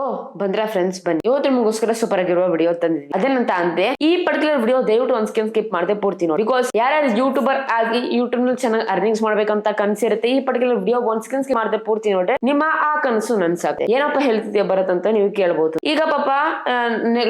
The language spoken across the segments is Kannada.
ಓ ಬಂದ್ರ ಫ್ರೆಂಡ್ಸ್ ಬನ್ನಿ. ಇವತ್ತು ನಿಮಗೋಸ್ಕರ ಸೂಪರ್ ಆಗಿರುವ ವಿಡಿಯೋ ತಂದಿದ್ದೀನಿ. ಅದೇನಂತ ಅಂದ್ರೆ, ಈ ಪರ್ಟಿಕ್ಯುಲರ್ ವಿಡಿಯೋ ದಯವಿಟ್ಟು ಒಂದ್ ಸ್ಕಿನ್ ಸ್ಕಿಪ್ ಮಾಡದೆ ಪೂರ್ತಿ ನೋಡಿ. ಬಿಕಾಸ್ ಯಾರ್ಯಾರು ಯೂಟ್ಯೂಬರ್ ಆಗಿ ಯೂಟ್ಯೂಬ್ನಲ್ಲಿ ಚೆನ್ನಾಗಿ ಅರ್ನಿಂಗ್ಸ್ ಮಾಡ್ಬೇಕಂತ ಕನ್ಸಿರುತ್ತೆ ಈ ಪರ್ಟಿಕ್ಯುಲರ್ ವಿಡಿಯೋ ಒಂದ್ ಸ್ಕಿನ್ ಸ್ಕಿಪ್ ಮಾಡದೆ ಪೂರ್ತಿ ನೋಡ್ರೆ ನಿಮ್ಮ ಆ ಕನಸು ನನ್ಸಾಗುತ್ತೆ. ಏನಪ್ಪ ಹೇಳ್ತಿದ್ಯಾ ಬರತ್ತಂತ ನೀವು ಕೇಳ್ಬೋದು. ಈಗ ಪಾಪ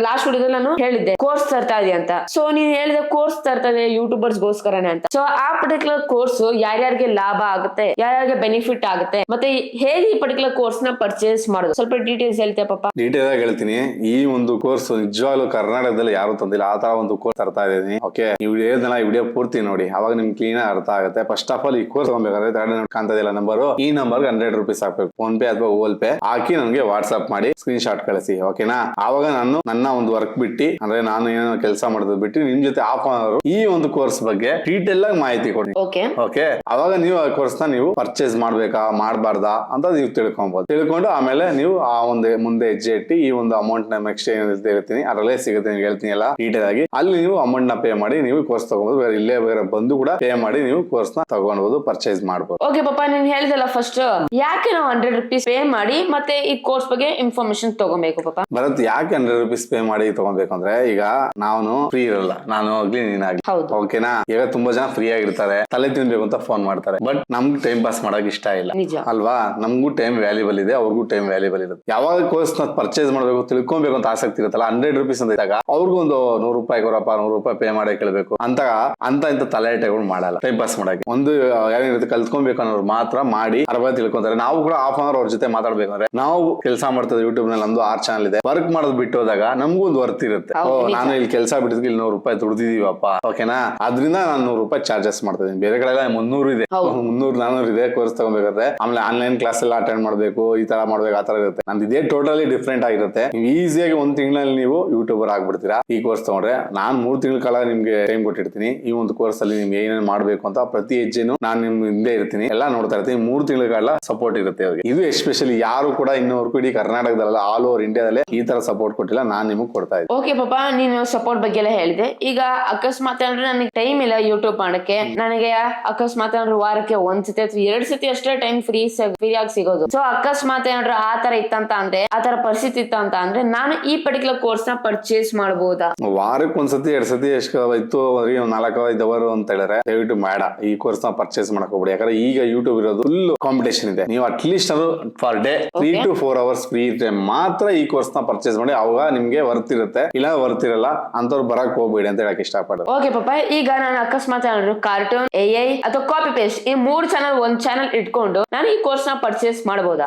ಲಾಸ್ಟ್ ವಿಡಿಯೋದಲ್ಲಿ ನಾನು ಹೇಳಿದ್ದೆ ಕೋರ್ಸ್ ತರ್ತಾ ಇದೆ ಅಂತ. ಸೊ ನೀನ್ ಹೇಳಿದ ಕೋರ್ಸ್ ತರ್ತಾ ಇದೆ ಯೂಟ್ಯೂಬರ್ಸ್ ಗೋಸ್ಕರನೇ ಅಂತ. ಸೊ ಆ ಪರ್ಟಿಕ್ಯುಲರ್ ಕೋರ್ಸ್ ಯಾರ್ಯಾರಿಗೆ ಲಾಭ ಆಗುತ್ತೆ, ಯಾರ್ಯಾರಿಗೆ ಬೆನಿಫಿಟ್ ಆಗುತ್ತೆ, ಮತ್ತೆ ಹೇಗೆ ಈ ಪರ್ಟಿಕ್ಯುಲರ್ ಕೋರ್ಸ್ನ ಪರ್ಚೇಸ್ ಮಾಡೋದು? ಸ್ವಲ್ಪ ಡೀಟೇಲ್ಸ್ ಹೇಳ್ತೀಯ ಪಾಪ? ಡೀಟೇಲ್ ಆಗಿ ಹೇಳ್ತೀನಿ. ಈ ಒಂದು ಕೋರ್ಸ್ ನಿಜವಾಗ್ಲೂ ಕರ್ನಾಟಕದಲ್ಲಿ ಯಾರು ತಂದಿಲ್ಲ ಆ ತರ ಒಂದು ಕೋರ್ಸ್ ತರ್ತಾ ಇದ್ದೀನಿ. ಓಕೆ ನೀವು ಹೇಳ್ದಲ್ಲ ಈ ವಿಡಿಯೋ ಪೂರ್ತಿ ನೋಡಿ. ಅವಾಗ ನಿಮ್ಗೆ ಕ್ಲೀನ್ ಅರ್ಥ ಆಗುತ್ತೆ. ಫಸ್ಟ್ ಆಫ್ ಆಲ್ ಈ ಕೋರ್ಸ್ ತಗೊಬೇಕಾದ್ರೆ ಕಾಣ್ತಾ ಇಲ್ಲ ನಂಬರ್ ಈ ನಂಬರ್ ಹಂಡ್ರೆಡ್ ರುಪೀಸ್ ಹಾಕ್ಬೇಕು. ಫೋನ್ ಪೇ ಅಥವಾ ಗೂಗಲ್ ಪೇ ಹಾಕಿ ನನಗೆ ವಾಟ್ಸ್ಆಪ್ ಮಾಡಿ ಸ್ಕ್ರೀನ್ ಶಾಟ್ ಕಳಿಸಿ ಓಕೆನಾ ಆವಾಗ ನಾನು ನನ್ನ ಒಂದು ವರ್ಕ್ ಬಿಟ್ಟು ಅಂದ್ರೆ ನಾನು ಏನೋ ಕೆಲಸ ಮಾಡೋದು ಬಿಟ್ಟು ನಿಮ್ ಜೊತೆ ಆಫ್ ಅವರು ಈ ಒಂದು ಕೋರ್ಸ್ ಬಗ್ಗೆ ಡೀಟೇಲ್ ಆಗಿ ಮಾಹಿತಿ ಕೊಡಿ ಓಕೆ ಓಕೆ ಅವಾಗ ನೀವು ಆ ಕೋರ್ಸ್ನ ನೀವು ಪರ್ಚೇಸ್ ಮಾಡ್ಬೇಕಾ ಮಾಡಬಾರ್ದಾ ಅಂತ ನೀವು ತಿಳ್ಕೊಬಹುದು ತಿಳ್ಕೊಂಡು ಆಮೇಲೆ ನೀವು ಆ ಒಂದು ಮುಂದೆ ಹೆಜ್ಜೆ ಇಟ್ಟು ಈ ಒಂದು ಅಮೌಂಟ್ನ ನೆಕ್ಸ್ಟ್ ಏನಿದೆ ಹೇಳ್ತೀನಿ ಅದರಲ್ಲೇ ಸಿಗುತ್ತೆ ನೀವು ಹೇಳ್ತೀನಿ ಎಲ್ಲ ಡೀಟೇಲ್ ಆಗಿ. ಅಲ್ಲಿ ನೀವು ಅಮೌಂಟ್ನ ಪೇ ಮಾಡಿ ನೀವು ಕೋರ್ಸ್ ತಗೋಬಹುದು ಬೇರೆ ಇಲ್ಲೇ ಬೇರೆ ಬಂದು ಕೂಡ ಪೇ ಮಾಡಿ ನೀವು ಕೋರ್ಸ್ನ ತಗೊಳ್ಬಹುದು ಪರ್ಚೇಸ್ ಮಾಡಬಹುದು ಓಕೆ ಪಾಪ ನೀನ್ ಹೇಳಿದಲ್ಲ ಫಸ್ಟ್ ಯಾಕೆ ನಾವು ಹಂಡ್ರೆಡ್ ರುಪೀಸ್ ಪೇ ಮಾಡಿ ಮತ್ತೆ ಈ ಕೋರ್ಸ್ ಬಗ್ಗೆ ಇನ್ಫಾರ್ಮೇಶನ್ ತಗೋಬೇಕು ಪಾಪ ಭರತ್ ಯಾಕೆ ಹಂಡ್ರೆಡ್ ರುಪೀಸ್ ಪೇ ಮಾಡಿ ತಗೊಬೇಕಂದ್ರೆ ಈಗ ನಾನು ಫ್ರೀ ಇರಲ್ಲ. ನಾನು ಆಗ್ಲಿ. ನೀನಾಗ್ಲಿ ಹೌದು ಓಕೆನಾ ಈಗ ತುಂಬಾ ಜನ ಫ್ರೀ ಆಗಿರ್ತಾರೆ. ತಲೆ ತಿನ್ಬೇಕು ಅಂತ ಫೋನ್ ಮಾಡ್ತಾರೆ. ಬಟ್ ನಮ್ಗೆ ಟೈಮ್ ಪಾಸ್ ಮಾಡಕ್ ಇಷ್ಟ ಇಲ್ಲ. ಅಲ್ವಾ? ನಮಗೂ ಟೈಮ್ ವ್ಯಾಲ್ಯೂಬಲ್ ಇದೆ ಅವ್ರಿಗೂ ಟೈಮ್ ವ್ಯಾಲ್ಯೂಬಲ್ ಇರುತ್ತೆ. ಯಾವಾಗ ಕೋರ್ಸ್ನ ಪರ್ಚೇಸ್ ಮಾಡಬೇಕು ತಿಳ್ಕೊಬೇಕು ಅಂತ ಆಸಕ್ತಿ ಇರುತ್ತಲ್ಲ ಹಂಡ್ರೆಡ್ ರುಪೀಸ್ ಅಂತ ಇದ್ದಾಗ ಅವ್ರಿಗೂ ಒಂದು ನೂರು ರೂಪಾಯಿ ಕೊರಪ್ಪ ನೂರು ರೂಪಾಯಿ ಪೇ ಮಾಡಿ ಕೇಳಬೇಕು ಅಂತ ಅಂತ ಇಂತ ತಲೆಟೆಗಳು ಮಾಡಲ್ಲ ಟೈಮ್ ಪಾಸ್ ಮಾಡಕ್ಕೆ. ಒಂದು ಯಾರೇನಿರುತ್ತೆ ಕಲ್ತ್ಕೊಬೇಕು ಅನ್ನೋರು ಮಾತ್ರ ಮಾಡಿ ಅರ್ಧ ತಿಳ್ಕೊಂತಾರೆ. ನಾವು ಕೂಡ ಹಾಫ್ ಅವರ್ ಅವ್ರ ಜೊತೆ ಮಾತಾಡ್ಬೇಕಂದ್ರೆ ನಾವು ಕೆಲಸ ಮಾಡ್ತೇವೆ ಯೂಟ್ಯೂಬ್ನಲ್ಲಿ ನಮ್ದು ಆರ್ ಚಾನಲ್ ಇದೆ. ವರ್ಕ್ ಮಾಡೋದು ಬಿಟ್ಟು ಹೋದಾಗ ನಮಗೂ ಒಂದು ವರ್ತ್ ಇರುತ್ತೆ. ನಾನು ಇಲ್ಲಿ ಕೆಲಸ ಬಿಟ್ಟಿದ್ಕೆ ಇಲ್ಲಿ ನೂರು ರೂಪಾಯಿ ದುಡ್ದಿದೀವಪ್ಪ. ಓಕೆನಾ ಅದರಿಂದ ನಾನು ನೂರು ರೂಪಾಯಿ ಚಾರ್ಜಸ್ ಮಾಡ್ತಾ ಇದೀನಿ ಬೇರೆ ಕಡೆ ಮುನ್ನೂರು ಇದೆ. ಮುನ್ನೂರು ನಾನೂರು ಇದೆ ಕೋರ್ಸ್ ತಗೊಬೇಕಾದ್ರೆ. ಆಮೇಲೆ ಆನ್ಲೈನ್ ಕ್ಲಾಸ್ ಎಲ್ಲ ಅಟೆಂಡ್ ಮಾಡಬೇಕು ಈ ತರ ಮಾಡ್ಬೇಕು ಆ ತರ ಇರುತ್ತೆ. ನಂದು ಇದೇ ಟೋಟಲಿ ಡಿಫ್ರೆಂಟ್ ಆಗಿರುತ್ತೆ. ನೀವು ಈಸಿಯಾಗಿ ಒಂದ್ ತಿಂಗಳಲ್ಲಿ ನೀವು ಯೂಟ್ಯೂಬರ್ ಆಗ್ಬಿಡ್ತೀರಾ? ಈ ಕೋರ್ಸ್ ತಗೊಂಡ್ರೆ ನಾನ್ ಮೂರ್ ತಿಂಗಳ ಕಾಲ ನಿಮ್ಗೆ ಟೈಮ್ ಕೊಟ್ಟಿರ್ತೀನಿ. ಈ ಒಂದು ಕೋರ್ಸ್ ಅಲ್ಲಿ ನಿಮ್ಗೆ ಏನೇನು ಮಾಡಬೇಕು ಅಂತ ಪ್ರತಿ ಹೆಜ್ಜೆನು ನಾನು ನಿಮ್ ಹಿಂದೆ ಇರ್ತೀನಿ. ಎಲ್ಲ ನೋಡ್ತಾ ಇರ್ತೀನಿ. ಮೂರ್ ತಿಂಗಳ ಕಾಲ ಸಪೋರ್ಟ್ ಇರುತ್ತೆ ಅವ್ರಿಗೆ. ಇದು ಎಸ್ಪೆಷಲಿ ಯಾರು ಕೂಡ ಇನ್ನೂವರೆಗೂ ಇಡೀ ಕರ್ನಾಟಕದಲ್ಲ ಆಲ್ ಓವರ್ ಇಂಡಿಯಾದಲ್ಲೇ ಈ ತರ ಸಪೋರ್ಟ್ ಕೊಟ್ಟಿಲ್ಲ, ನಾನ್ ನಿಮಗೆ ಕೊಡ್ತಾ ಇದ್ದೀನಿ. ಓಕೆ ಪಾಪ, ನೀನು ಸಪೋರ್ಟ್ ಬಗ್ಗೆ ಎಲ್ಲ ಹೇಳಿದೆ. ಈಗ ಅಕಸ್ಮಾತ್ ಅಂದ್ರೆ ನನಗೆ ಟೈಮ್ ಇಲ್ಲ ಯೂಟ್ಯೂಬ್ ಮಾಡಕ್ಕೆ. ನನಗೆ ಅಕಸ್ಮಾತ್ ಅಂದ್ರೆ ವಾರಕ್ಕೆ ಒಂದ್ ಸತಿ ಅಥವಾ ಎರಡ್ ಸತಿ ಅಷ್ಟೇ ಟೈಮ್ ಫ್ರೀ ಫ್ರೀ ಆಗಿ ಸಿಗೋದು. ಸೊ ಅಕಸ್ಮಾತ್ ಏನಾದ್ರು ಆ ತರ ಇತ್ತಂತ ಅಂದ್ರೆ ಆ ತರ ಪರಿಸ್ಥಿತಿ ಇತ್ತಂತ ಅಂದ್ರೆ ನಾನು ಈ ಪರ್ಟಿಕ್ಯುಲರ್ ಕೋರ್ಸ್ನ ಪರ್ಚೇಸ್ ಮಾಡಬಹುದಾ ವಾರಕ್ಕೆ ಒಂದ್ಸತಿ ಎರಡ್ ಸತಿ ಎಷ್ಟು ಇತ್ತು ಅವ್ರಿಗೆ ನಾಲ್ಕು ಐದು ಅವರು ಅಂತ ಹೇಳಿದ್ರೆ ದಯವಿಟ್ಟು ಬೇಡ ಈ ಕೋರ್ಸ್ನ ಪರ್ಚೇಸ್ ಮಾಡಕ್ ಹೋಗ್ಬಿಡಿ. ಯಾಕಂದ್ರೆ ಈಗ ಯೂಟ್ಯೂಬ್ ಇರೋದು ಫುಲ್ ಕಾಂಪಿಟೇಷನ್ ಇದೆ. ನೀವು ಅಟ್ಲೀಸ್ಟ್ ಅದು per day three to four hours free ಇದ್ರೆ ಮಾತ್ರ ಈ ಕೋರ್ಸ್ನ ಪರ್ಚೇಸ್ ಮಾಡಿ ಅವಾಗ ನಿಮ್ಗೆ ವರ್ತ್ ಇರುತ್ತೆ. ಇಲ್ಲ ವರ್ತ್ ಇರಲ್ಲ ಅಂತವ್ರು ಬರಕ್ ಹೋಗ್ಬೇಡಿ ಅಂತ ಹೇಳಕ್ ಇಷ್ಟಪಡೋದು. ಓಕೆ ಪಾಪ ಈಗ ನಾನು ಅಕಸ್ಮಾತ್ ಏನಾದ್ರು ಕಾರ್ಟೂನ್ ಎ ಐ ಅಥವಾ ಕಾಪಿ ಪೇಸ್ಟ್ ಈ ಮೂರ್ ಚಾನಲ್ ಒಂದ್ ಚಾನಲ್ ಇಟ್ಕೊಂಡು ನಾನು ಈ ಕೋರ್ಸ್ನ ಪರ್ಚೇಸ್ ಮಾಡಬಹುದಾ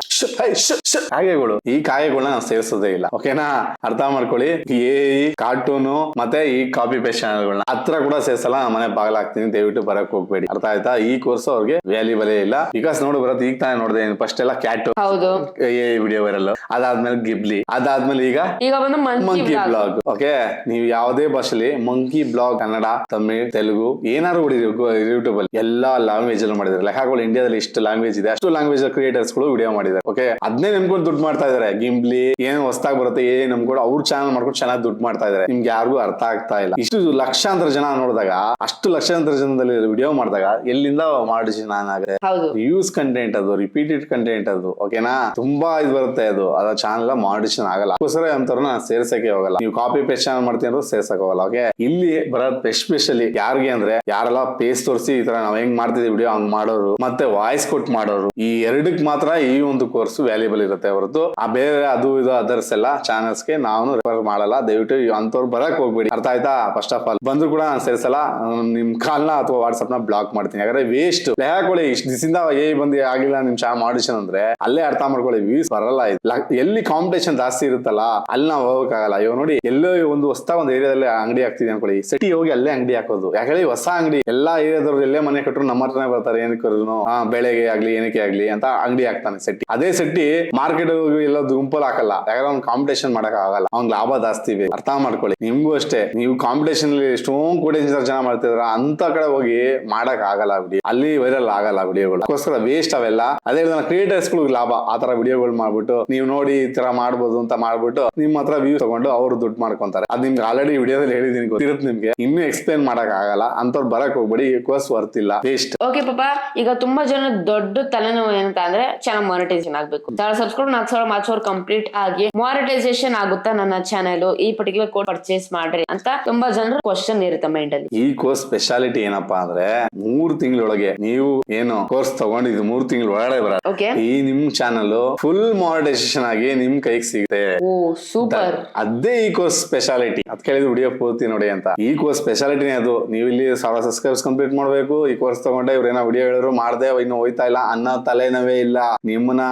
ಹಾಗೆಗಳು. ಈ ಕಾಗೆಗಳನ್ನ ನಾವು ಸೇರಿಸೋದೇ ಇಲ್ಲ. ಓಕೆನಾ ಅರ್ಥ ಮಾಡ್ಕೊಳ್ಳಿ. ಎ ಕಾರ್ಟೂನು ಮತ್ತೆ ಈ ಕಾಪಿ ಪೇಸ್ಟ್ ಚಾನಲ್ಗಳನ್ನ ಹತ್ರ ಕೂಡ ಸೇರ್ಸಲ್ಲ ಮನೆ ಬಾಗಲಾಗ್ತೀನಿ ದಯವಿಟ್ಟು ಬರಕ್ ಹೋಗ್ಬೇಡಿ. ಅರ್ಥ ಆಯ್ತಾ? ಈ ಕೋರ್ಸ್ ಅವ್ರಿಗೆ ವ್ಯಾಲ್ಯೂಬಲೇ ಇಲ್ಲ. ಬಿಕಾಸ್ ನೋಡು ಬರತ್ತೆ ಈಗ ತಾನೇ ನೋಡಿದೆ ಫಸ್ಟ್ ಎಲ್ಲ ಕ್ಯಾಟ್ ಹೌದು. ಎ ವಿಡಿಯೋ ವೈರಲ್ ಅದಾದ್ಮೇಲೆ ಗಿಬ್ಲಿ ಅದಾದ್ಮೇಲೆ ಈಗ ಈಗ ಬಂದು ಮಂಕಿ ಮಂಕಿ ಬ್ಲಾಗ್ ಓಕೆ ನೀವು ಯಾವುದೇ ಭಾಷೆಲಿ ಮಂಕಿ ಬ್ಲಾಗ್ ಕನ್ನಡ ತಮಿಳ್ ತೆಲುಗು ಏನಾದ್ರು ಯೂಟ್ಯೂಬ್ ಅಲ್ಲಿ. ಎಲ್ಲಾ ಲ್ಯಾಂಗ್ವೇಜ್ ಅಲ್ಲಿ ಮಾಡಿದ್ದಾರೆ ಲೆಕ್ಕಗಳು ಇಂಡಿಯಾದಲ್ಲಿ ಇಷ್ಟು ಲ್ಯಾಂಗ್ವೇಜ್ ಇದೆ. ಅಷ್ಟು ಲ್ಯಾಂಗ್ವೇಜ್ ಕ್ರಿಯೇಟರ್ಸ್ಗಳು ವಿಡಿಯೋ ಮಾಡಿದ್ದಾರೆ ಓಕೆ ಅದನ್ನೇ ನೆನ್ಕೊಂಡು ದುಡ್ಡು ಮಾಡ್ತಾ ಇದಾರೆ. ಗಿಂಬ್ಲಿ ಏನ್ ಹೊಸದಾಗಿ ಬರುತ್ತೆ ಏ ಕೂಡ ಅವ್ರ ಚಾನಲ್ ಮಾಡ್ಕೊಂಡು ಚೆನ್ನಾಗಿ ದುಡ್ಡು ಮಾಡ್ತಾ ಇದಾರೆ. ನಿಮ್ಗೆ ಯಾರಿಗೂ ಅರ್ಥ ಆಗ್ತಾ ಇಲ್ಲ. ಇಷ್ಟು ಲಕ್ಷಾಂತರ ಜನ ನೋಡಿದಾಗ ಅಷ್ಟು ಲಕ್ಷಾಂತರ ಜನದಲ್ಲಿ ವಿಡಿಯೋ ಮಾಡಿದಾಗ ಎಲ್ಲಿಂದ ಮಾಡಿಸಿ ನಾನು ಆಗುತ್ತೆ ಯೂಸ್ ಕಂಟೆಂಟ್ ಅದು ರಿಪೀಟೆಡ್ ಕಂಟೆಂಟ್ ಅದು ಓಕೆನಾ ತುಂಬಾ ಇದು ಬರುತ್ತೆ ಅದು. ಅದ ಚಾನಲ್ ಮಾಡಿಷನ್ ಆಗಲ್ಲ. ಅದಕ್ಕೋಸ್ಕರ ಅಂತವ್ರನ್ನ ಸೇರ್ಸಕ್ಕೆ ಹೋಗಲ್ಲ. ನೀವು ಕಾಪಿ ಪೇಸ್ಟ್ ಚಾನಲ್ ಮಾಡ್ತೀನಿ ಅಂದ್ರೆ ಸೇರ್ಸಕ್ ಹೋಗಲ್ಲ ಓಕೆ ಇಲ್ಲಿ ಬರೋದ್ ಎಸ್ಪೆಷಲಿ ಯಾರಿಗೆ ಅಂದ್ರೆ ಯಾರೆಲ್ಲ ಪೇಸ್ ತೋರಿಸಿ ಈ ತರ ನಾವ್ ಹೆಂಗ್ ಮಾಡ್ತಿದೀವಿ ವಿಡಿಯೋ ಹಂಗ್ ಮಾಡೋರು ಮತ್ತೆ ವಾಯ್ಸ್ ಕೊಟ್ ಮಾಡೋರು ಈ ಎರಡಕ್ ಮಾತ್ರ ಈ ಒಂದು ಕೋರ್ಸ್ ವ್ಯಾಲ್ಯೂಬಲ್ ಇರುತ್ತೆ ಹೊರತು ಆ ಬೇರೆ ಅದು ಇದು ಅದರ್ಸ್ ಎಲ್ಲ ಚಾನಲ್ಸ್ಗೆ ನಾವು ರೆಫರ್ ಮಾಡಲ್ಲ. ದಯವಿಟ್ಟು ಅಂತವ್ರು ಬರಕ್ ಹೋಗ್ಬೇಡಿ. ಅರ್ಥ ಆಯ್ತಾ? ಫಸ್ಟ್ ಆಫ್ ಆಲ್ ಬಂದ್ರು ಕೂಡ ನಾನು ಸೇರ್ಸಲ್ಲ. ನಿಮ್ ಕಾಲ್ನ ಅಥವಾ ವಾಟ್ಸ್ಆಪ್ನ ಬ್ಲಾಕ್ ಮಾಡ್ತೀನಿ. ಯಾಕಂದ್ರೆ ವೇಸ್ಟ್ ಹಾಕೊಳ್ಳಿ. ಇಷ್ಟ ದಿಸಿಂದ ಏ ಬಂದಿ, ಆಗಿಲ್ಲ ನಿಮ್ ಚಾ ಮಾಡಿಸನ್ ಅಂದ್ರೆ ಅಲ್ಲೇ ಅರ್ಥ ಮಾಡ್ಕೊಳ್ಳಿ. ವ್ಯೂಸ್ ಬರಲ್ಲ ಎಲ್ಲಿ ಕಾಂಪಿಟೇಷನ್ ಜಾಸ್ತಿ ಇರುತ್ತಲ್ಲ, ಅಲ್ಲಿ ನಾವು ಹೋಗಕ್ಕಾಗಲ್ಲ. ಇವಾಗ ನೋಡಿ, ಎಲ್ಲೋ ಒಂದು ಹೊಸ ಒಂದು ಏರಿಯಾದಲ್ಲಿ ಅಂಗಡಿ ಹಾಕ್ತಿದೆ ಅನ್ಕೊಳ್ಳಿ. ಸಿಟಿ ಹೋಗಿ ಅಲ್ಲೇ ಅಂಗಡಿ ಹಾಕೋದು. ಯಾಕಂದ್ರೆ ಹೊಸ ಅಂಗಡಿ. ಎಲ್ಲಾ ಏರಿಯಾದವ್ರು ಎಲ್ಲೇ ಮನೆ ಕಟ್ಟರು ನಮ್ಮ ಹತ್ರನೇ ಬರ್ತಾರೆ. ಏನಕ್ಕೆ ಬೆಳೆಗೆ ಆಗ್ಲಿ, ಏನಕ್ಕೆ ಆಗ್ಲಿ ಅಂತ ಅಂಗಡಿ ಹಾಕ್ತಾನೆ ಸೆಟ್ಟಿ ಅದೇ ಸೆಟ್ಟಿ ಮಾರ್ಕೆಟ್ ಹೋಗಿ ಎಲ್ಲ ಗುಂಪಲ್ಲಿ ಹಾಕಲ್ಲ. ಯಾಕಂದ್ರೆ ಅವ್ನು ಕಾಂಪಿಟೇಷನ್ ಮಾಡಕ್ ಆಗಲ್ಲ. ಅವ್ನ್ ಲಾಭ ಜಾಸ್ತಿ ಅರ್ಥ ಮಾಡ್ಕೊಳ್ಳಿ. ನಿಮ್ಗೂ ಅಷ್ಟೇ. ನೀವು ಕಾಂಪಿಟೇಷನ್ ಅಲ್ಲಿ ಎಷ್ಟೊಂದು ಕೋಟಿ ಜನ ಮಾಡ್ತಿದ್ರ ಅಂತ ಕಡೆ ಹೋಗಿ ಮಾಡಕ್ ಆಗಲ್ಲ ಬಿಡಿ ಅಲ್ಲಿ ವೈರಲ್ ಆಗಲ್ಲ ವಿಡಿಯೋಗಳು ಅದಕ್ಕೋಸ್ಕರ ವೇಸ್ಟ್ ಅವೆಲ್ಲ. ಅದೇ ಕ್ರಿಯೇಟರ್ಸ್ ಗಳಿಗೆ ಲಾಭ. ಆತರ ತರ ವಿಡಿಯೋಗಳು ಮಾಡ್ಬಿಟ್ಟು, ನೀವು ನೋಡಿ ಈ ತರ ಮಾಡ್ಬೋದು ಅಂತ ಮಾಡ್ಬಿಟ್ಟು ನಿಮ್ ಹತ್ರ ವ್ಯೂ ತಗೊಂಡು ಅವ್ರು ದುಡ್ಡು ಮಾಡ್ಕೊಂತಾರೆ. ಅದ್ ನಿಮ್ಗೆ ಆಲ್ರೆಡಿ ವಿಡಿಯೋದಲ್ಲಿ ಹೇಳಿದೀನಿ ಗೊತ್ತಿರುತ್ತೆ ನಿಮ್ಗೆ. ಇನ್ನೂ ಎಕ್ಸ್ಪ್ಲೇನ್ ಮಾಡಕ್ ಆಗಲ್ಲ. ಅಂತವ್ರು ಬರಕ್ ಹೋಗ್ಬೇಡಿ. ಕೋರ್ಸ್ ವರ್ತ್ ಇಲ್ಲ. ವೇಸ್ಟ್ ಓಕೆ ಪಾಪ. ಈಗ ತುಂಬಾ ಜನ ದೊಡ್ಡ ತಲೆನೋವು ಏನಂತ ಅಂದ್ರೆ ಚೆನ್ನಾಗಿ ಮಾನಿಟೈಸೇಷನ್ ಆಗ್ಬೇಕು. ಸಬ್ಸ್ಕ್ರೈಬ್ ನಾಲ್ಕು ಸಾವಿರ ಕಂಪ್ಲೀಟ್ ಆಗಿ ಮಾನಿಟೈಸೇಷನ್ ಆಗುತ್ತಾ ನನ್ನ ಚಾನೆಲ್ ಈ ಪರ್ಟಿಕ್ಯುಲರ್ ಕೋರ್ಸ್ ಪರ್ಚೇಸ್ ಮಾಡ್ರಿ ಅಂತ ತುಂಬಾ ಜನರು ಕ್ವಶನ್ ಇರುತ್ತೆ ಮೈಂಡ್ ಅಲ್ಲಿ. ಈ ಕೋರ್ಸ್ ಸ್ಪೆಷಾಲಿಟಿ ಏನಪ್ಪಾ ಅಂದ್ರೆ ಮೂರ್ ತಿಂಗಳೊಳಗೆ ನೀವು ಏನು ಕೋರ್ಸ್ ತಗೊಂಡಿದ್ದು ಮೂರ್ ತಿಂಗಳ ಒಳಗಡೆ ಬರ ಈ ನಿಮ್ ಚಾನಲ್ ಫುಲ್ ಮಾನಿಟೈಸೇಷನ್ ಆಗಿ ನಿಮ್ ಕೈಗೆ ಸಿಗುತ್ತೆ. ಸೂಪರ್ ಅದೇ ಈ ಕೋರ್ಸ್ ಸ್ಪೆಷಾಲಿಟಿ ಅದ್ ಕೇಳಿದ್ರೆ ವಿಡಿಯೋ ಪೂರ್ತಿ ನೋಡಿ ಅಂತ. ಈ ಕೋರ್ಸ್ ಸ್ಪೆಷಾಲಿಟಿನೇ ಅದು. ನೀವು ಇಲ್ಲಿ ಸಾವಿರ ಸಬ್ಸ್ಕ್ರೈಬ್ಸ್ ಕಂಪ್ಲೀಟ್ ಮಾಡ್ಬೇಕು. ಈ ಕೋರ್ಸ್ ತಗೊಂಡೆ ಇವ್ರೇನೋ ವಿಡಿಯೋ ಹೇಳಿದ್ರು ಮಾಡ್ದೆ ಇನ್ನು ಹೋಯ್ತಾ ಇಲ್ಲ ಅನ್ನೋ ತಲೆನವೇ ಇಲ್ಲ. ನಿಮ್ಮನ್ನ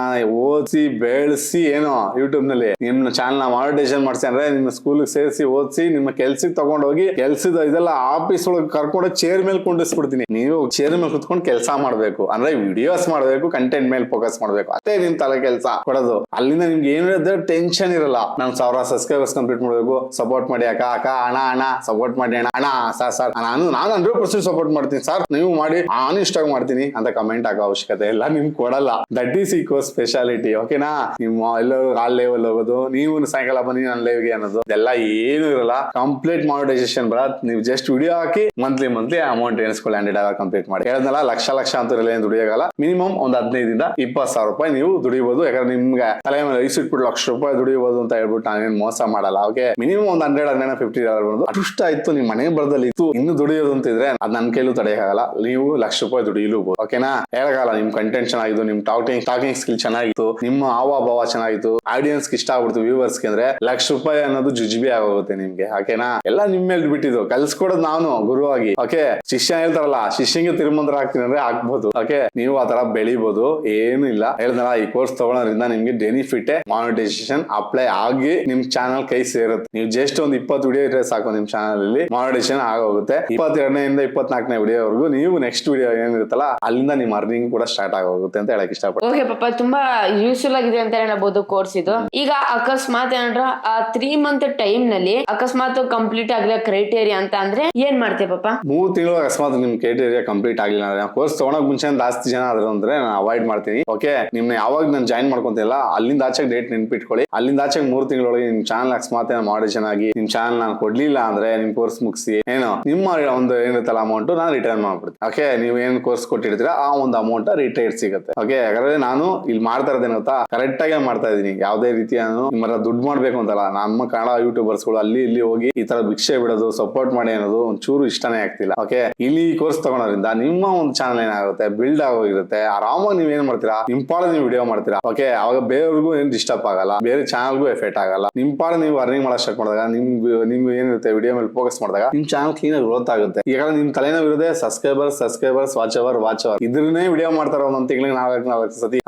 ಓದಿಸಿ ಬೆಳೆಸಿ ಏನೋ ಯೂಟ್ಯೂಬ್ನಲ್ಲಿ ನಿಮ್ಮ ಚಾನಲ್ನ ಮಾನಿಟೈಸೇಷನ್ ಮಾಡ್ಸಿ ಅಂದ್ರೆ ನಿಮ್ಮ ಸ್ಕೂಲ್ ಸೇರಿಸಿ ಓದಿಸಿ, ನಿಮ್ಮ ಕೆಲ್ಸಕ್ಕೆ ತಗೊಂಡೋಗಿ ಕೆಲ್ಸದ ಇದೆಲ್ಲ ಆಫೀಸ್ ಒಳಗೆ ಕರ್ಕೊಂಡು ಚೇರ್ ಮೇಲೆ ಕುಂಡಿಸ್ಬಿಡ್ತೀನಿ. ನೀವು ಚೇರ್ ಮೇಲೆ ಕುತ್ಕೊಂಡು ಕೆಲಸ ಮಾಡ್ಬೇಕು. ಅಂದ್ರೆ ವಿಡಿಯೋಸ್ ಮಾಡ್ಬೇಕು ಕಂಟೆಂಟ್ ಮೇಲೆ ಫೋಕಸ್ ಮಾಡ್ಬೇಕು. ಅದೇ ನಿಮ್ ತಲೆ ಕೆಲಸ, ಕೊಡೋದು. ಅಲ್ಲಿಂದ ನಿಮ್ಗೆ ಏನಿದೆ ಟೆನ್ಷನ್ ಇರಲ್ಲ. ನಾನು ಸಾವಿರ ಸಬ್ಸ್ಕ್ರೈಬರ್ಸ್ ಕಂಪ್ಲೀಟ್ ಮಾಡ್ಬೇಕು. ಸಪೋರ್ಟ್ ಮಾಡಿ ಅಕ್ಕ ಅಕ್ಕ, ಅಣ್ಣ ಅಣ್ಣ. ಸಪೋರ್ಟ್ ಮಾಡಿ ಅಣ್ಣ ಅಣ್ಣ ಸರ್ ಸರ್ ನಾನು ನಾನು ಹಂಡ್ರೆಡ್ ಪರ್ಸೆಂಟ್ ಸಪೋರ್ಟ್ ಮಾಡ್ತೀನಿ ಸರ್ ನೀವು ಮಾಡಿ, ನಾನು ಇಷ್ಟ ಮಾಡ್ತೀನಿ ಅಂತ ಕಮೆಂಟ್ ಆಗೋ ಅವಶ್ಯಕತೆ ಇಲ್ಲ. ನಿಮ್ಗೆ ಕೊಡಲ್ಲ. ದಟ್ ಈಸ್ ಈಕೋ ಸ್ಪೆಷಾಲಿಟಿ ಓಕೆನಾ ನಿಮ್ಮ ಎಲ್ಲರೂ ಆ ಲೆವೆಲ್ ಹೋಗೋದು ನೀವು ಸಾಯಂಕಾಲ ಬನ್ನಿ ನನ್ನ ಲೈವ್ಗೆ ಅನ್ನೋದು. ಇದೆಲ್ಲ ಏನು ಇರಲ್ಲ. ಕಂಪ್ಲೀಟ್ ಮಾಡಿಟೈಸೇಷನ್ ಬರತ್, ನೀವು ಜಸ್ಟ್ ವಿಡಿಯೋ ಹಾಕಿ ಮಂತ್ಲಿ ಮಂತ್ಲಿ ಅಮೌಂಟ್ ಎಣಿಸ್ಕೊಳ್ಳಿ ಹಂಡ್ರೆಡ್ ಆಗ ಕಂಪ್ಲೀಟ್ ಮಾಡಿ. ಹೇಳಿದ್ನಲ್ಲ, ಲಕ್ಷ ಲಕ್ಷ ಅಂತ ಏನು ದುಡಿಯೋಗಲ್ಲ. ಮಿನಿಮಮ್ ಒಂದ್ ಹದಿನೈದಿಂದ ಇಪ್ಪತ್ತು ಸಾವಿರ ರೂಪಾಯಿ ನೀವು ದುಡಿಬಹುದು ಯಾಕಂದ್ರೆ ನಿಮ್ಗೆ ತಲೆ ಮೇಲೆ ಇಟ್ಬಿಟ್ಟು ಲಕ್ಷ ರೂಪಾಯಿ ದುಡಿಬಹುದು ಅಂತ ಹೇಳ್ಬಿಟ್ಟು ನಾನೇನು ಮೋಸ ಮಾಡಲ್ಲ. ಓಕೆ ಮಿನಿಮಮ್ ಒಂದ್ ಹಂಡ್ರೆಡ್ ಹಂಡ್ರೆಡ್ ಫಿಫ್ಟಿ ಡಾಲರ್ ಬಂದು ಅದೃಷ್ಟ ಇತ್ತು ನಿಮ್ಮ ಮನೆ ಬರದಲ್ಲಿ ಇತ್ತು. ಇನ್ನು ದುಡಿಯೋದು ಅಂತ ಇದ್ರೆ ಅದ್ ನನ್ನ ಕೈಲೂ ತಡೆಯಾಗಲ್ಲ ನೀವು ಲಕ್ಷ ರೂಪಾಯಿ ದುಡಿಯಲೂಬಹುದು ಓಕೆನಾ ಹೇಳಕ್ಕಾಗಲ್ಲ, ನಿಮ್ ಕಂಟೆಂಟ್ ಚೆನ್ನಾಗಿತ್ತು ನಿಮ್ ಟಾಕಿಂಗ್ ಟಾಕಿಂಗ್ ಸ್ಕಿಲ್ ಚೆನ್ನಾಗಿತ್ತು. ನಿಮ್ಮ ಹಾವಭಾವ ಚೆನ್ನಾಗಿತ್ತು. ಆಡಿಯನ್ಸ್ ಇಷ್ಟ ಆಗ್ಬಿಡ್ತು ವ್ಯೂವರ್ಸ್ ಅಂದ್ರೆ ಲಕ್ಷ ರೂಪಾಯಿ ಅನ್ನೋದು ಜುಜುಬಿ ಆಗೋಗುತ್ತೆ ನಿಮ್ಗೆ ಓಕೆನಾ ಎಲ್ಲ ನಿಮ್ ಮೇಲೆ ಬಿಟ್ಟಿದ್ದು, ಕಲ್ಸ್ಕೊಡೋದು ನಾನು, ಗುರುವಾಗಿ ಓಕೆ ಶಿಷ್ಯ ಹೇಳ್ತಾರಲ್ಲ, ಶಿಷ್ಯಂಗೆ ತಿರುಮಂತ್ರ ಹಾಕ್ತೀನಿ ಅಂದ್ರೆ ಹಾಕ್ಬೋದು ಓಕೆ ನೀವು ಆತರ ತರ ಬೆಳಿಬಹುದು ಏನು ಇಲ್ಲ. ಹೇಳ್ದಲ್ಲ, ಈ ಕೋರ್ಸ್ ತಗೊಳೋದ್ರಿಂದ ನಿಮ್ಗೆ ಬೆನಿಫಿಟ್ ಮಾನಿಟೈಸೇಷನ್ ಅಪ್ಲೈ ಆಗಿ ನಿಮ್ ಚಾನಲ್ ಕೈ ಸೇರುತ್ತೆ. ನೀವು ಜಸ್ಟ್ ಒಂದ್ ಇಪ್ಪತ್ ವಿಡಿಯೋ ಇಟ್ಟರೆ ಸಾಕು ನಿಮ್ ಚಾನಲ್ ಅಲ್ಲಿ ಮಾನಿಟೈಸೇಷನ್ ಆಗೋಗುತ್ತೆ. ಇಪ್ಪತ್ತೆರಡನೆಯಿಂದ ಇಪ್ಪತ್ನಾಲ್ಕನೇ ವಿಡಿಯೋವರೆಗೂ ನೀವು ನೆಕ್ಸ್ಟ್ ವಿಡಿಯೋ ಏನಿರುತ್ತಲ್ಲ, ಅಲ್ಲಿಂದ ನಿಮ್ ಅರ್ನಿಂಗ್ ಕೂಡ ಸ್ಟಾರ್ಟ್ ಆಗೋಗುತ್ತೆ ಅಂತ ಹೇಳಕ್ ಇಷ್ಟಪಡ್ತೀನಿ. ಓಕೆ ಪಾಪ, ತುಂಬಾ ಯೂಸ್ಫುಲ್ ಆಗಿದೆ ಅಂತ ಹೇಳ್ಬೋದು ಕೋರ್ಸ್ ಇದು. ಈಗ ಅಕಸ್ಮಾತ್ ಏನಂದ್ರ ಆ ತ್ರೀ ಮಂತ್ ಟೈಮ್ನಲ್ಲಿ ಅಕಸ್ಮಾತ್ ಕಂಪ್ಲೀಟ್ ಆಗಿಲ್ಲ ಕ್ರೈಟೇರಿಯಾ ಅಂತ ಅಂದ್ರೆ ಏನ್ ಮಾಡ್ತೀವಿ ಪಾಪ? ಮೂರ್ ತಿಂಗಳು ಅಕಸ್ಮಾತ್ ನಿಮ್ ಕ್ರೈಟೇರಿಯಾ ಕಂಪ್ಲೀಟ್ ಆಗಲಿಲ್ಲ ಅಂದ್ರೆ ಕೋರ್ಸ್ ತಗೊಳಕ್ ಮುಂಚೆ ಜಾಸ್ತಿ ಜನ ಆದ್ರು ಅಂದ್ರೆ ನಾನು ಅವಾಯ್ಡ್ ಮಾಡ್ತೀನಿ. ಓಕೆ ನಿಮ್ನ ಯಾವಾಗ ನಾನು ಜಾಯಿನ್ ಮಾಡ್ಕೊಂತಿಲ್ಲ ಅಲ್ಲಿಂದ ಆಚೆಗೆ ಡೇಟ್ ನೆನ್ಪಿಟ್ಕೊಳ್ಳಿ. ಅಲ್ಲಿಂದ ಆಚೆಗೆ ಮೂರ್ ತಿಂಗಳೊಳಗೆ ನಿಮ್ ಚಾನಲ್ ಅಕಸ್ಮಾತ್ ಮಾಡಿಷನ್ ಆಗಿ, ನಿಮ್ ಚಾನಲ್ ನಾನು ಕೊಡ್ಲಿಲ್ಲ ಅಂದ್ರೆ ನಿಮ್ ಕೋರ್ಸ್ ಮುಗಿಸಿ. ಏನೋ, ನಿಮ್ಮ ಒಂದು ಏನಿರುತ್ತಲ್ಲ ಅಮೌಂಟ್ ನಾನು ರಿಟರ್ನ್ ಮಾಡ್ಬಿಡ್ತೀನಿ. ಓಕೆ ನೀವು ಏನ್ ಕೋರ್ಸ್ ಕೊಟ್ಟಿರ್ತೀರಾ, ಆ ಒಂದು ಅಮೌಂಟ್ ರಿಟೈರ್ ಸಿಗುತ್ತೆ. ಓಕೆ ಯಾಕಂದ್ರೆ ನಾನು ಇಲ್ಲಿ ಮಾಡ್ತಾ ಇರೋದೇನು ಗೊತ್ತಾ? ಕರೆಕ್ಟ್ ಆಗಿ ಮಾಡ್ತಾ ಇದೀನಿ ಯಾವುದೇ ರೀತಿಯ ನಾನು ನಿಮ್ಮ ದುಡ್ಡು ಮಾಡ್ಬೇಕು ಅಂತಲ್ಲ, ನಮ್ಮ ಕನ್ನಡ ಯೂಟ್ಯೂಬರ್ಸ್ಗಳು ಅಲ್ಲಿ ಇಲ್ಲಿ ಹೋಗಿ ಈ ತರ ಭಿಕ್ಷೆ ಬಿಡೋದು ಸಪೋರ್ಟ್ ಮಾಡಿ ಅನ್ನೋದು ಒಂಚೂರು ಇಷ್ಟನೇ ಆಗ್ತಿಲ್ಲ. ಓಕೆ ಇಲ್ಲಿ ಕೋರ್ಸ್ ತಗೊಳೋದ್ರಿಂದ ನಿಮ್ಮ ಒಂದು ಚಾನಲ್ ಏನಾಗುತ್ತೆ? ಬಿಲ್ಡ್ ಆಗೋಗಿರುತ್ತೆ. ಆರಾಮಾಗಿ ನೀವ್ ಏನ್ ಮಾಡ್ತೀರಾ? ನಿಮ್ ಪಾಡ ನೀವು ವಿಡಿಯೋ ಮಾಡ್ತೀರಾ? ಓಕೆ ಅವಾಗ ಬೇರೆಯವ್ರಿಗೂ ಏನ್ ಡಿಸ್ಟರ್ಬ್ ಆಗಲ್ಲ. ಬೇರೆ ಚಾನಲ್ಗೂ ಎಫೆಕ್ಟ್ ಆಗಲ್ಲ. ನಿಮ್ ಪಾಡ ನೀವು ಅರ್ನಿಂಗ್ ಮಾಡಕ್ ಸ್ಟಾರ್ಟ್ ಮಾಡಿದಾಗ, ನಿಮ್ ನಿಮ್ ಏನಿರುತ್ತೆ ವಿಡಿಯೋ ಮೇಲೆ ಫೋಕಸ್ ಮಾಡಿದಾಗ, ನಿಮ್ ಚಾನಲ್ ಕ್ಲೀನ್ ಆಗಿ ಗ್ರೋತ್ ಆಗುತ್ತೆ. ಯಾಕಂದ್ರೆ ನಿಮ್ ತಲೆನೋವು ಇರೋದೇ subscriber subscribers watch hour watch hour ಇದ್ರನ್ನೇ video ಮಾಡ್ತಾರ ಒಂದೊಂದ್ ತಿಂಗಳಿಗೆ ನಾಲ್ಕು ನಾಲ್ಕು ಸತಿ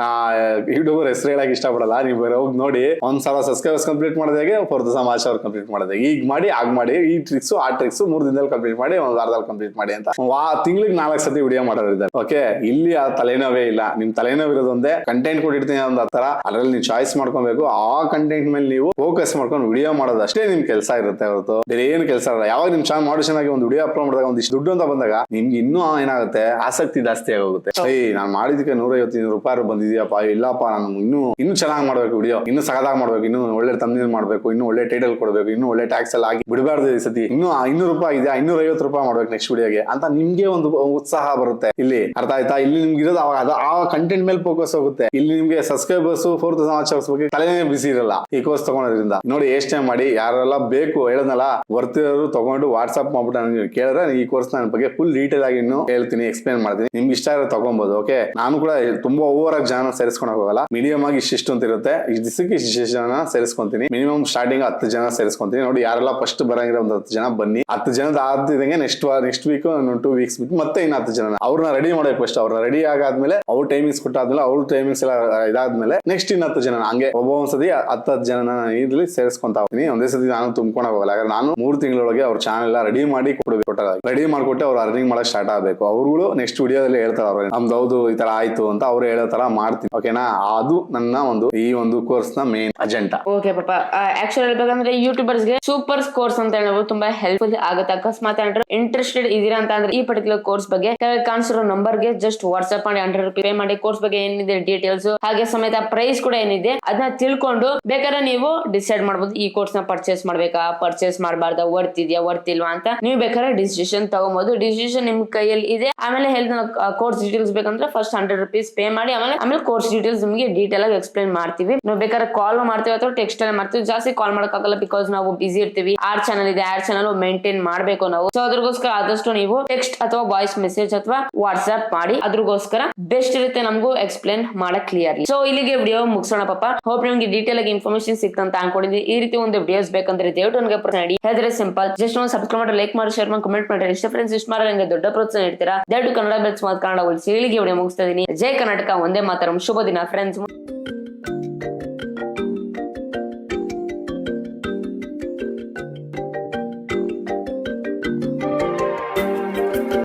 ಯೂಟ್ಯೂಬರ್ ಹೆಸರು ಹೇಳಕ್ ಇಷ್ಟಪಡಲ್ಲ. ನೀವು ಬೇರೆ ಹೋಗಿ ನೋಡಿ, ಒಂದ್ ಸಾವಿರ ಸಬ್ಸ್ಕ್ರೈಬರ್ಸ್ ಕಂಪ್ಲೀಟ್ ಮಾಡಿದಾಗೆ ಫೋರ್ ವಾಚ್ ಅವ್ರು ಕಂಪ್ಲೀಟ್ ಮಾಡಿದಾಗ ಈಗ ಮಾಡಿ ಆಗ ಮಾಡಿ, ಈ ಟ್ರಿಕ್ಸ್ ಆ ಟ್ರಿಕ್ಸ್ ಮೂರ್ ದಿನದಲ್ಲಿ ಕಂಪ್ಲೀಟ್ ಮಾಡಿ, ಒಂದ್ ವಾರದಲ್ಲಿ ಕಂಪ್ಲೀಟ್ ಮಾಡಿ ಅಂತ. ಆ ತಿಂಗಳಿಗೆ ನಾಲ್ಕು ಸತಿ ವಿಡಿಯೋ ಮಾಡೋರು ಇದ್ದಾರೆ. ಓಕೆ ಇಲ್ಲಿ ಆ ತಲೆನೋವೇ ಇಲ್ಲ. ನಿಮ್ ತಲೆನೋವು ಇರೋದೊಂದೇ ಕಂಟೆಂಟ್ ಕೊಟ್ಟಿರ್ತೀನಿ ಒಂದ್ ತರ ಅದ್ರಲ್ಲಿ ನೀವು ಚಾಯ್ಸ್ ಮಾಡ್ಕೊಬೇಕು. ಆ ಕಂಟೆಂಟ್ ಮೇಲೆ ನೀವು ಫೋಕಸ್ ಮಾಡ್ಕೊಂಡು ವಿಡಿಯೋ ಮಾಡೋದು ಅಷ್ಟೇ ನಿಮ್ ಕೆಲಸ ಇರುತ್ತೆ ಹೊರತು. ಬೇರೆ ಏನು ಕೆಲಸ ಇರಲ್ಲ. ಯಾವಾಗ ನಿಮ್ ಚಾನಲ್ ಮಾಡೋ ಚೆನ್ನಾಗಿ ಒಂದು ವಿಡಿಯೋ ಅಪ್ಲೋಡ್ ಮಾಡಿದಾಗ ಒಂದಿಷ್ಟು ದುಡ್ಡು ಅಂತ ಬಂದಾಗ, ನಿಮ್ಗೆ ಇನ್ನೂ ಏನಾಗುತ್ತೆ? ಆಸಕ್ತಿ ಜಾಸ್ತಿ ಆಗೋಗುತ್ತೆ. ಏಯ್, ನಾನು ಮಾಡಿದಕ್ಕೆ ನೂರೈವತ್ತು ರೂಪಾಯಿ ಬಂದಿದ್ಯಪ್ಪ. ಇಲ್ಲಪ್ಪ, ನಾನು ಇನ್ನೂ ಇನ್ನೂ ಚೆನ್ನಾಗಿ ಮಾಡ್ಬೇಕು ವಿಡಿಯೋ ಇನ್ನು ಸಗದಾಗಿ ಮಾಡ್ಬೇಕು, ಇನ್ನು ಒಳ್ಳೆ ತಂದಿನ ಮಾಡ್ಬೇಕು, ಇನ್ನು ಒಳ್ಳೆ ಟೈಟಲ್ ಕೊಡ್ಬೇಕು, ಇನ್ನು ಒಳ್ಳೆ ಟ್ಯಾಕ್ಸ್ ಎಲ್ಲ ಆಗಿ ಬಿಡಬಾರ್ದು ಈ ಸತಿ. ಇನ್ನು ಐನೂರು ರೂಪಾಯಿ ಇದೆ ಐನೂರ ಐವತ್ತು ರೂಪಾಯಿ ಮಾಡ್ಬೇಕು ನೆಕ್ಸ್ಟ್ ವಿಡಿಯೋಗೆ ಅಂತ ನಿಮ್ಗೆ ಒಂದು ಉತ್ಸಾಹ ಬರುತ್ತೆ. ಇಲ್ಲಿ ಅರ್ಥ ಆಯ್ತಾ? ಇಲ್ಲಿ ನಿಮ್ಗೆ ಇರೋದು ಅವಾಗ ಆ ಕಂಟೆಂಟ್ ಮೇಲೆ ಫೋಕಸ್ ಹೋಗುತ್ತೆ. ಇಲ್ಲಿ ನಿಮ್ಗೆ ಸಬ್ಸ್ಕ್ರೈಬರ್ಸ್ ಫೋರ್ ತೌಸಂಡ್ ಬಗ್ಗೆ ತಲೆನೇ ಬಿಸಿ ಇರಲ್ಲ ಈ ಕೋರ್ಸ್ ತಗೊಳೋದ್ರಿಂದ. ನೋಡಿ, ಎಷ್ಟೇ ಮಾಡಿ, ಯಾರೆಲ್ಲ ಬೇಕು ಹೇಳದ್ನಲ್ಲ ಬರ್ತಿರೋರು ತಗೊಂಡು ವಾಟ್ಸ್ಆಪ್ ಮಾಡ್ಬಿಟ್ಟು ನನಗೆ ಕೇಳಿದ್ರೆ ಈ ಕೋರ್ಸ್ ನನ್ನ ಬಗ್ಗೆ ಫುಲ್ ಡೀಟೇಲ್ ಆಗಿ ಇನ್ನು ಹೇಳ್ತೀನಿ ಎಕ್ಸ್ಪ್ಲೇನ್ ಮಾಡ್ತೀನಿ. ನಿಮ್ಗೆ ಇಷ್ಟ ಇರೋ ತಗೊಬಹುದು ಓಕೆ ನಾನು ಕೂಡ ತುಂಬಾ ಓವರ್ ಆಗಿ ಜನ ಸೇರಿಸ್ಕೊಂಡು ಹೋಗಲ್ಲ ಮೀಡಿಯಂ ಆಗಿ ಇಷ್ಟಿಷ್ಟು ಅಂತ ಇರುತ್ತೆ. ಇಷ್ಟು ಜನ ಸೇರಿಸ್ಕೊಂತೀನಿ. ಮಿನಿಮಮ್ ಸ್ಟಾರ್ಟಿಂಗ್ ಹತ್ತು ಜನ ಸೇರಿಸ್ಕೊಂತೀನಿ. ನೋಡಿ, ಯಾರೆಲ್ಲ ಫಸ್ಟ್ ಬರಂಗಿರೋ ಒಂದು ಹತ್ತು ಜನ ಬನ್ನಿ. ಹತ್ತು ಜನದ ಆದ್ದಂಗೆ next next week two weeks ಬಿಟ್ಟು ಮತ್ತೆ ಇನ್ನು ಹತ್ತು ಜನ ಅವ್ರನ್ನ ರೆಡಿ ಮಾಡಬೇಕು ಫಸ್ಟ್ ಅವ್ರನ್ನ ರೆಡಿ ಆಗಾದ್ಮೇಲೆ ಅವ್ರ ಟೈಮಿಂಗ್ಸ್ ಕೊಟ್ಟಾದ್ಮೇಲೆ ಅವ್ರ ಟೈಮಿಂಗ್ಸ್ ಎಲ್ಲ ಇದಾದ್ಮೇಲೆ ನೆಕ್ಸ್ಟ್ ಇನ್ನು ಹತ್ತು ಜನ ಹಂಗೆ ಒಬ್ಬ ಒಂದ್ಸತಿ ಹತ್ತು ಹತ್ತು ಜನ ಇದ್ರಲ್ಲಿ ಸೇರಿಸ್ಕೊಂತ ಹೋಗ್ತೀನಿ. ಒಂದೇ ಸತಿ ನಾನು ತುಂಬ್ಕೊಂಡು ಹೋಗಲ್ಲ. ಯಾಕಂದ್ರೆ ನಾನು ಮೂರು ತಿಂಗಳೊಳಗೆ ಅವ್ರ ಚಾನೆಲ್ ರೆಡಿ ಮಾಡಿ ಕೊಡಬೇಕು ರೆಡಿ ಮಾಡ್ಕೊಟ್ಟು ಅವ್ರು ಅರ್ನಿಂಗ್ ಮಾಡಕ್ ಸ್ಟಾರ್ಟ್ ಆಗಬೇಕು. ಅವ್ರುಗಳು ನೆಕ್ಸ್ಟ್ ವಿಡಿಯೋದಲ್ಲಿ ಹೇಳ್ತಾರೆ ಅವ್ರು. ನಮ್ದು ಹೌದು, ಈ ತರ ಆಯ್ತು ಅಂತ ಅವ್ರು ಹೇಳೋ ತರ ಮಾಡ್ತೀನಿ ಓಕೆನಾ ಅದು ನನ್ನ ಒಂದು ಈ ಒಂದು ಕೋರ್ಸ್ನ ಮೇನ್ ಅಜೆಂಡಾ ಓಕೆ ಪಾಪ ಆಕ್ಚುಲಿ ಹೇಳ್ಬೇಕಂದ್ರೆ ಯೂಟ್ಯೂಬರ್ಸ್ಗೆ ಸೂಪರ್ ಕೋರ್ಸ್ ಅಂತ ಹೇಳ್ಬೋದು ತುಂಬಾ ಹೆಲ್ಪ್ಫುಲ್ ಆಗುತ್ತೆ. ಅಕಸ್ಮಾತ್ ಅಂದ್ರೆ ಇಂಟ್ರೆಸ್ಟೆಡ್ ಇದೀರಾ ಅಂತ ಅಂದ್ರೆ ಈ ಪರ್ಟಿಕ್ಯುಲರ್ ಕೋರ್ಸ್ ಬಗ್ಗೆ ಕಾಣಿಸಿರೋ ನಂಬರ್ಗೆ ಜಸ್ಟ್ ವಾಟ್ಸ್ಆಪ್ ಮಾಡಿ ಹಂಡ್ರೆಡ್ ಪೇ ಮಾಡಿ ಕೋರ್ಸ್ ಬಗ್ಗೆ ಏನಿದೆ ಡೀಟೇಲ್ಸ್ ಹಾಗೆ ಸಮೇತ ಪ್ರೈಸ್ ಕೂಡ ಏನಿದೆ ಅದನ್ನ ತಿಳ್ಕೊಂಡು ಬೇಕಾದ್ರೆ ನೀವು ಡಿಸೈಡ್ ಮಾಡಬಹುದು ಈ ಕೋರ್ಸ್ನ ಪರ್ಚೇಸ್ ಮಾಡ್ಬೇಕಾ ಪರ್ಚೇಸ್ ಮಾಡಬಾರ್ದ ವರ್ತ್ ಇದೆಯಾ ವರ್ತ್ ಇಲ್ವಾ ಅಂತ. ನೀವು ಬೇಕಾದ್ರೆ ಡಿಸಿಷನ್ ತಗೋಬಹುದು ಡಿಸಿಷನ್ ನಿಮ್ ಕೈಯಲ್ಲಿ ಇದೆ. ಆಮೇಲೆ ಹೆಲ್ತ್ ಕೋರ್ಸ್ ಡೀಟೇಲ್ಸ್ ಬೇಕಂದ್ರೆ ಫಸ್ಟ್ ಹಂಡ್ರೆಡ್ ರುಪೀಸ್ ಪೇ ಮಾಡಿ, ಆಮೇಲೆ ಆಮೇಲೆ ಕೋರ್ಸ್ ಡೀಟೇಲ್ಸ್ ನಿಮಗೆ ಡೀಟೇಲ್ ಆಗಿ ಎಕ್ಸ್ಪ್ಲೈನ್ ಮಾಡ್ತೀವಿ. ನಾವು ಬೇಕಾದ್ರೆ ಕಾಲ್ ಮಾಡ್ತೀವಿ ಅಥವಾ ಟೆಕ್ಸ್ಟ್ ಅಲ್ಲಿ ಮಾಡ್ತೀವಿ. ಜಾಸ್ತಿ ಕಾಲ್ ಮಾಡಕ್ಕಾಗಲ್ಲ ಬಿಕಾಸ್ ನಾವು ಬಿಸಿ ಇರ್ತೀವಿ. ಆರ್ ಚಾನಲ್ ಇದೆ ಆರ್ ಚಾನಲ್ ಮೇಂಟೈನ್ ಮಾಡಬೇಕು ನಾವು. ಸೊ ಅದ್ರಗೋಸ್ಕರ ಆದಷ್ಟು ನೀವು ಟೆಕ್ಸ್ಟ್ ಅಥವಾ ವಾಯ್ಸ್ ಮೆಸೇಜ್ ಅಥವಾ ವಾಟ್ಸ್ಆಪ್ ಮಾಡಿ. ಅದ್ರಗೋಸ್ಕರ ಬೆಸ್ಟ್ ಇರುತ್ತೆ ನಮಗೂ ಎಕ್ಸ್ಪ್ಲೇನ್ ಮಾಡಕ್ ಕ್ಲಿಯರ್ಲಿ ಸೊ ಇಲ್ಲಿಗೆ ವಿಡಿಯೋ ಮುಗಿಸೋಣ ಪಾಪ. ಹೋಪ್ ನಿಮ್ಗೆ ಡೀಟೇಲ್ ಆಗಿ ಇನ್ಫಾರ್ಮೇಶನ್ ಸಿಕ್ತಂತ ಅನ್ಕೊಂಡಿದ್ವಿ ಈ ರೀತಿ ಒಂದು ವಿಡಿಯೋಸ್ ಬೇಕಂದ್ರೆ ದಯವಿಟ್ಟು ನನಗೆ ಮಾಡಿ ಹೇಳಿದ್ರೆ ಸಿಂಪಲ್ ಜಸ್ಟ್ ಒಂದು ಸಬ್ಸ್ಕ್ರೈಬ್ ಮಾಡಿ ಲೈಕ್ ಮಾಡಿ ಶೇರ್ ಮಾಡಿ ಕಮೆಂಟ್ ಮಾಡಿ ಇಷ್ಟ ಫ್ರೆಂಡ್ಸ್ ಇಷ್ಟ ಮಾಡಿ ನನಗೆ ದೊಡ್ಡ ಪ್ರೋತ್ಸಾಹ ಇರ್ತೀರಾ ದಯವಿಟ್ಟು ಕನ್ನಡ ಬೆಲ್ಸ್ ಮಾತು ಕನ್ನಡ ಉಳಿಸಿ. ಇಲ್ಲಿಗೆ ವಿಡಿಯೋ ಮುಗಿಸ್ತಾ ಇದೀನಿ. ಜೈ ಕರ್ನಾಟಕ. ಒಂದೇ ಮಾತಾರಂ. ಶುಭ ದಿನ ಫ್ರೆಂಡ್ಸ್